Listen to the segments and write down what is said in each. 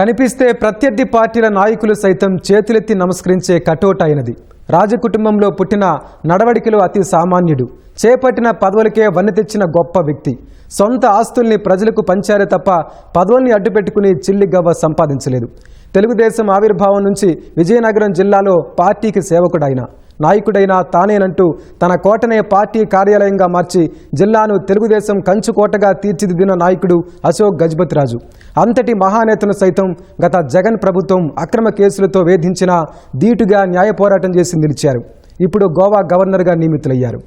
కనిపిస్తే ప్రత్యర్థి పార్టీల నాయకులు సైతం చేతులెత్తి నమస్కరించే కటోట రాజకుటుంబంలో పుట్టిన నడవడికలు అతి సామాన్యుడు. చేపట్టిన పదవులకే వన్నె తెచ్చిన గొప్ప వ్యక్తి. సొంత ఆస్తుల్ని ప్రజలకు పంచారే తప్ప పదవుల్ని అడ్డుపెట్టుకుని చిల్లిగవ్వ సంపాదించలేదు. తెలుగుదేశం ఆవిర్భావం నుంచి విజయనగరం జిల్లాలో పార్టీకి సేవకుడైన నాయకుడైనా తానేనంటూ తన కోటనే పార్టీ కార్యాలయంగా మార్చి జిల్లాను తెలుగుదేశం కంచుకోటగా తీర్చిదిద్దిన నాయకుడు అశోక్ గజపతిరాజు. అంతటి మహానేతను సైతం గత జగన్ ప్రభుత్వం అక్రమ కేసులతో వేధించిన ధీటుగా న్యాయ పోరాటం చేసి నిలిచారు. ఇప్పుడు గోవా గవర్నర్గా నియమితులయ్యారు.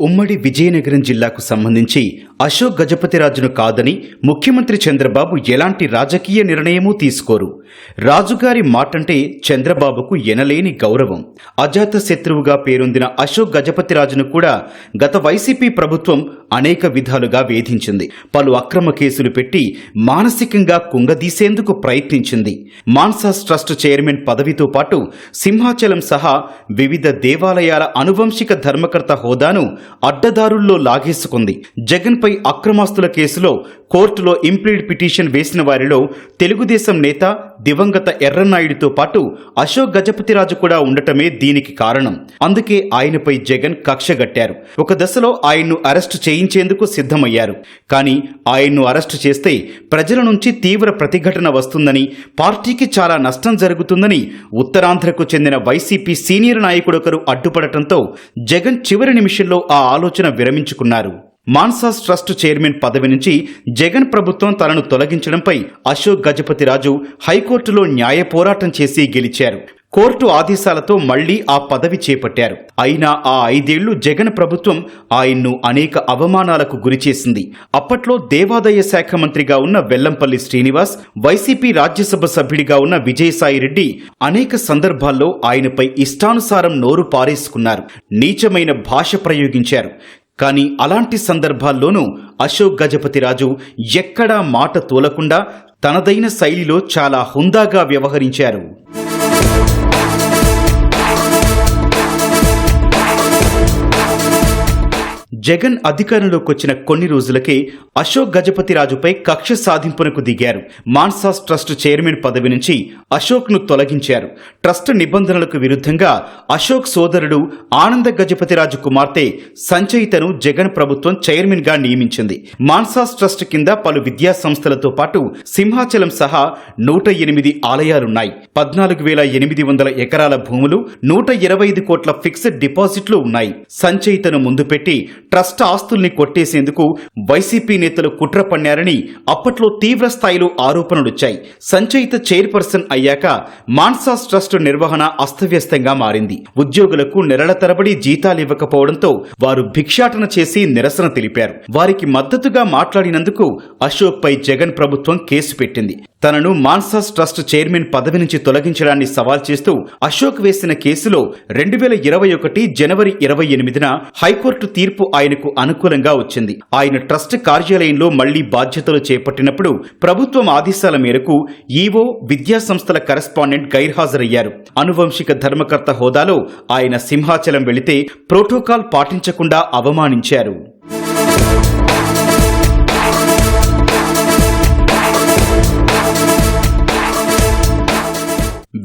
ఉమ్మడి విజయనగరం జిల్లాకు సంబంధించి అశోక్ గజపతిరాజును కాదని ముఖ్యమంత్రి చంద్రబాబు ఎలాంటి రాజకీయ నిర్ణయమూ తీసుకోరు. రాజుగారి మాటంటే చంద్రబాబుకు ఎనలేని గౌరవం. అజాత శత్రువుగా పేరొందిన అశోక్ గజపతిరాజును కూడా గత వైసీపీ ప్రభుత్వం అనేక విధాలుగా వేధించింది. పలు అక్రమ కేసులు పెట్టి మానసికంగా కుంగదీసేందుకు ప్రయత్నించింది. మాన్సాస్ ట్రస్ట్ చైర్మన్ పదవితో పాటు సింహాచలం సహా వివిధ దేవాలయాల అనువంశిక ధర్మకర్త హోదాను అడ్డదారుల్లో లాగేసుకుంది. జగన్పై అక్రమాస్తుల కేసులో కోర్టులో ఇంప్లీడ్ పిటిషన్ వేసిన వారిలో తెలుగుదేశం నేత దివంగత ఎర్రనాయుడితో పాటు అశోక్ గజపతిరాజు కూడా ఉండటమే దీనికి కారణం. అందుకే ఆయనపై జగన్ కక్షగట్టారు ఒక దశలో ఆయన్ను అరెస్టు చేయించేందుకు సిద్ధమయ్యారు. కానీ ఆయన్ను అరెస్టు చేస్తే ప్రజల నుంచి తీవ్ర ప్రతిఘటన వస్తుందని పార్టీకి చాలా నష్టం జరుగుతుందని ఉత్తరాంధ్రకు చెందిన వైసీపీ సీనియర్ నాయకుడొకరు అడ్డుపడటంతో జగన్ చివరి నిమిషంలో ఆ ఆలోచన విరమించుకున్నారు. మాన్సాస్ ట్రస్ట్ చైర్మన్ పదవి నుంచి జగన్ ప్రభుత్వం తనను తొలగించడంపై అశోక్ గజపతిరాజు హైకోర్టులో న్యాయ పోరాటం చేసి గెలిచారు. కోర్టు ఆదేశాలతో మళ్ళీ ఆ పదవి చేపట్టారు. అయినా ఆ ఐదేళ్ళు జగన్ ప్రభుత్వం ఆయన్ను అనేక అవమానాలకు గురిచేసింది అప్పట్లో దేవాదాయ శాఖ మంత్రిగా ఉన్న వెల్లంపల్లి శ్రీనివాస్ వైసీపీ రాజ్యసభ సభ్యుడిగా ఉన్న విజయసాయిరెడ్డి అనేక సందర్భాల్లో ఆయనపై ఇష్టానుసారం నోరు పారేసుకున్నారు. నీచమైన భాష ప్రయోగించారు. కానీ అలాంటి సందర్భాల్లోనూ అశోక్ గజపతిరాజు ఎక్కడా మాట తోలకుండా తనదైన శైలిలో చాలా హుందాగా వ్యవహరించారు. జగన్ అధికారంలోకి వచ్చిన కొన్ని రోజులకే అశోక్ గజపతిరాజుపై కక్ష సాధింపునకు దిగారు. మాన్సాస్ ట్రస్ట్ చైర్మన్ పదవి నుంచి అశోక్ను తొలగించారు. ట్రస్ట్ నిబంధనలకు విరుద్ధంగా అశోక్ సోదరుడు ఆనంద గజపతిరాజు కుమార్తె సంచయితను జగన్ ప్రభుత్వం చైర్మన్గా నియమించింది. మాన్సాస్ ట్రస్ట్ కింద పలు విద్యా సంస్థలతో పాటు సింహాచలం సహా నూట ఎనిమిది ఆలయాలున్నాయి. పద్నాలుగు వేల ఎనిమిది వందల ఎకరాల భూములు నూట ఇరవై ఐదు కోట్ల ఫిక్స్డ్ డిపాజిట్లు ఉన్నాయి. సంచయితను ముందు పెట్టి ట్రస్ట్ ఆస్తుల్ని కొట్టేసేందుకు వైసీపీ నేతలు కుట్ర పన్నారని అప్పట్లో తీవ్ర స్థాయిలో ఆరోపణలొచ్చాయి సంచయిత చైర్పర్సన్ అయ్యాక మాన్సాస్ ట్రస్ట్ నిర్వహణ అస్తవ్యస్తంగా మారింది. ఉద్యోగులకు నెలల తరబడి జీతాలు ఇవ్వకపోవడంతో వారు భిక్షాటన చేసి నిరసన తెలిపారు. వారికి మద్దతుగా మాట్లాడినందుకు అశోక్ పై జగన్ ప్రభుత్వం కేసు పెట్టింది. తనను మాన్సాస్ ట్రస్ట్ చైర్మన్ పదవి నుంచి తొలగించడాన్ని సవాల్ చేస్తూ అశోక్ వేసిన కేసులో రెండు వేల ఇరవై ఒకటి జనవరి ఇరవై ఎనిమిదిన హైకోర్టు తీర్పు ఆయనకు అనుకూలంగా వచ్చింది. ఆయన ట్రస్ట్ కార్యాలయంలో మళ్ళీ బాధ్యతలు చేపట్టినప్పుడు ప్రభుత్వం ఆదేశాల మేరకు ఈవో విద్యా సంస్థల కరెస్పాండెంట్ గైర్హాజరయ్యారు. అనువంశిక ధర్మకర్త హోదాలో ఆయన సింహాచలం వెళితే ప్రోటోకాల్ పాటించకుండా అవమానించారు.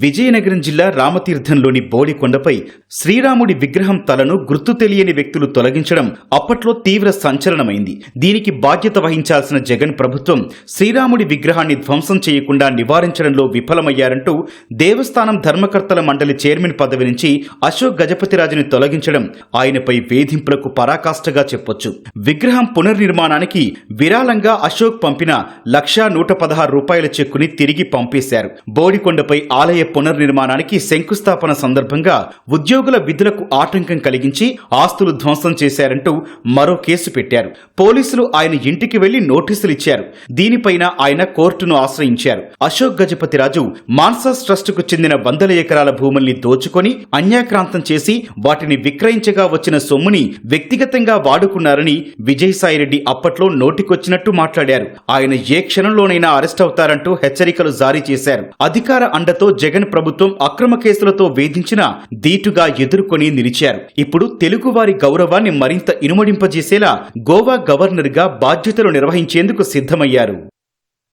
విజయనగరం జిల్లా రామతీర్థంలోని బోడికొండపై శ్రీరాముడి విగ్రహం తలను గుర్తు తెలియని వ్యక్తులు తొలగించడం అప్పట్లో తీవ్ర సంచలనమైంది. దీనికి బాధ్యత వహించాల్సిన జగన్ ప్రభుత్వం శ్రీరాముడి విగ్రహాన్ని ధ్వంసం చేయకుండా నివారించడంలో విఫలమయ్యారంటూ దేవస్థానం ధర్మకర్తల మండలి చైర్మన్ పదవి నుంచి అశోక్ గజపతిరాజుని తొలగించడం ఆయనపై వేధింపులకు పరాకాష్ఠగా చెప్పొచ్చు. విగ్రహం పునర్నిర్మాణానికి విరాళంగా అశోక్ పంపిన లక్షా నూట పదహారు రూపాయల చెక్కుని తిరిగి పంపేశారు. బోడికొండపై ఆలయ పునర్నిర్మాణానికి శంకుస్థాపన సందర్భంగా ఉద్యోగుల విధులకు ఆటంకం కలిగించి ఆస్తులు ధ్వంసం చేశారంటూ మరో కేసు పెట్టారు. పోలీసులు ఆయన ఇంటికి వెళ్ళి నోటీసులు ఇచ్చారు. దీనిపైన ఆయన కోర్టును ఆశ్రయించారు. అశోక్ గజపతిరాజు మాన్సాస్ ట్రస్టుకు చెందిన వందల ఎకరాల భూముల్ని దోచుకొని అన్యాక్రాంతం చేసి వాటిని విక్రయించగా వచ్చిన సొమ్ముని వ్యక్తిగతంగా వాడుకున్నారని విజయసాయిరెడ్డి అప్పట్లో నోటికొచ్చినట్టు మాట్లాడారు. ఆయన ఏ క్షణంలోనైనా అరెస్ట్ అవుతారంటూ హెచ్చరికలు జారీ చేశారు. అధికార అండతో జగన్ జగన్ ప్రభుత్వం అక్రమ కేసులతో వేధించిన ధీటుగా ఎదుర్కొని నిలిచారు. ఇప్పుడు తెలుగువారి గౌరవాన్ని మరింత ఇనుమడింపజేసేలా గోవా గవర్నర్గా బాధ్యతలు నిర్వహించేందుకు సిద్ధమయ్యారు.